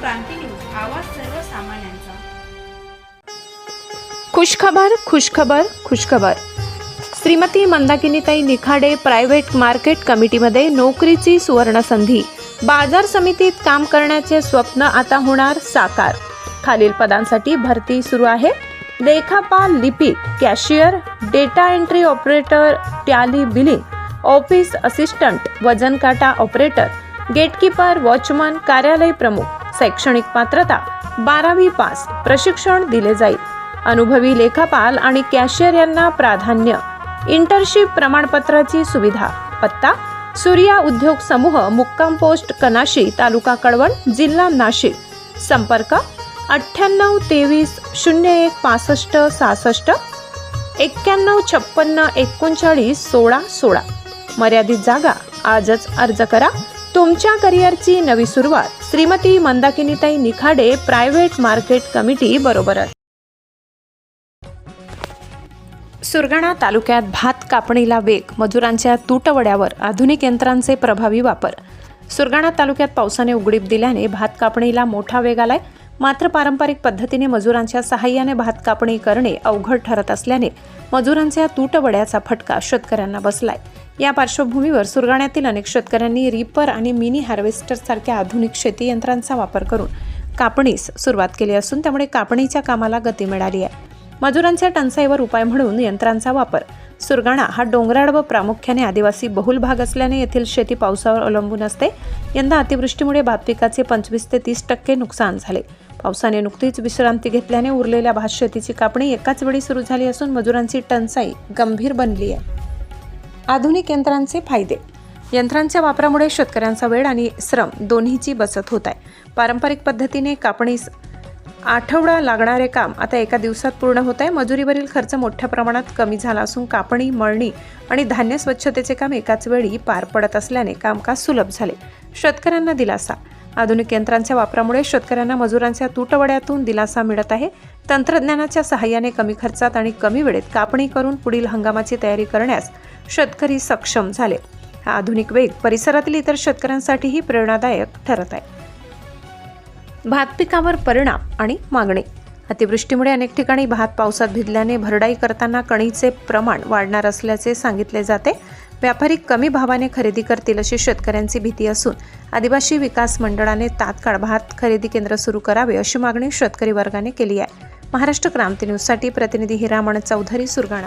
क्रांती news आवाज सर्वसामान्यांचा. खुशखबर खुशखबर खुशखबर. श्रीमती मंदाकिनीताई निखाडे प्रायव्हेट मार्केट कमिटीमध्ये नोकरीची सुवर्णसंधी. बाजार समितीत काम करण्याचे स्वप्न आता होणार साकार. खालील पदांसाठी भरती सुरू आहे. लेखापाल लिपिक cashier data entry operator tally billing office assistant वजन काटा ऑपरेटर गेटकीपर वॉचमन कार्यालय प्रमुख. शैक्षणिक पात्रता. बारावी पास. प्रशिक्षण दिले जाईल. अनुभवी लेखापाल आणि कॅशियर यांना प्राधान्य. इंटर्नशिप प्रमाणपत्राची सुविधा. पत्ता. सूर्या उद्योग समूह मुक्काम पोस्ट कनाशी तालुका कळवण जिल्हा नाशिक. संपर्क. अठ्ठ्याण्णव तेवीस शून्य एक पासष्ट सहासष्ट. एक्क्याण्णव छप्पन्न एकोणचाळीस सोळा सोळा. मर्यादित जागा. आजच अर्ज करा. तुमच्या करिअरची नवी सुरुवात. श्रीमती मंदाकिनीताई निखाडे प्रायव्हेट मार्केट कमिटी बरोबरच. सुरगाणा तालुक्यात भात कापणीला वेग मजुरांच्या तुटवड्यावर आधुनिक यंत्रांचे प्रभावी वापर. सुरगाणा तालुक्यात पावसाने उघडीप दिल्याने भात कापणीला मोठा वेग आलाय. मात्र पारंपरिक पद्धतीने मजुरांच्या सहाय्याने भात कापणी करणे अवघड ठरत असल्याने मजुरांच्या तुटवड्याचा फटका शेतकऱ्यांना बसलाय. या पार्श्वभूमीवर सुरगाण्यातील अनेक शेतकऱ्यांनी रिपर आणि मिनी हार्वेस्टर सारख्या आधुनिक शेती यंत्रांचा वापर करून कापणीस सुरुवात केली असून त्यामुळे कापणीच्या कामाला गती मिळाली आहे. मजुरांच्या टंचाईवर उपाय म्हणून यंत्रांचा वापर. सुरगाणा हा डोंगराळ व प्रामुख्याने आदिवासी बहुल भाग असल्याने येथील शेती पावसावर अवलंबून असते. यंदा अतिवृष्टीमुळे भात पिकाचे पंचवीस ते तीस टक्के नुकसान झाले. पावसाने नुकतीच विश्रांती घेतल्याने उरलेल्या भात शेतीची कापणी एकाच वेळी सुरू झाली असून मजुरांची टंचाई गंभीर बनली आहे. आधुनिक यंत्रांचे फायदे. यंत्रांच्या वापरामुळे शेतकऱ्यांचा वेळ आणि श्रम दोन्हीची बचत होत आहे. पारंपरिक पद्धतीने कापणीस आठवडा लागणारे काम आता एका दिवसात पूर्ण होत आहे. मजुरीवरील खर्च मोठ्या प्रमाणात कमी झाला असून कापणी मळणी आणि धान्य स्वच्छतेचे काम एकाच वेळी पार पडत असल्याने कामकाज सुलभ झाले. शेतकऱ्यांना दिलासा. आधुनिक यंत्रांच्या वापरामुळे शेतकऱ्यांना मजुरांच्या तुटवड्यातून दिलासा मिळत आहे. तंत्रज्ञानाच्या सहाय्याने कमी खर्चात आणि कमी वेळेत कापणी करून पुढील हंगामाची तयारी करण्यास शेतकरी सक्षम झाले. हा आधुनिक वेग परिसरातील इतर शेतकऱ्यांसाठीही प्रेरणादायक ठरत आहे. भात पिकावर परिणाम आणि मागणी. अतिवृष्टीमुळे अनेक ठिकाणी भात पावसात भिजल्याने भरडाई करताना कणीचे प्रमाण वाढणार असल्याचे सांगितले जाते. व्यापारी कमी भावाने खरेदी करतील अशी शेतकऱ्यांची भीती असून आदिवासी विकास मंडळाने तात्काळ भात खरेदी केंद्र सुरू करावे अशी मागणी शेतकरी वर्गाने केली आहे. महाराष्ट्र क्रांती न्यूजसाठी प्रतिनिधी हिरामण चौधरी सुरगाणा.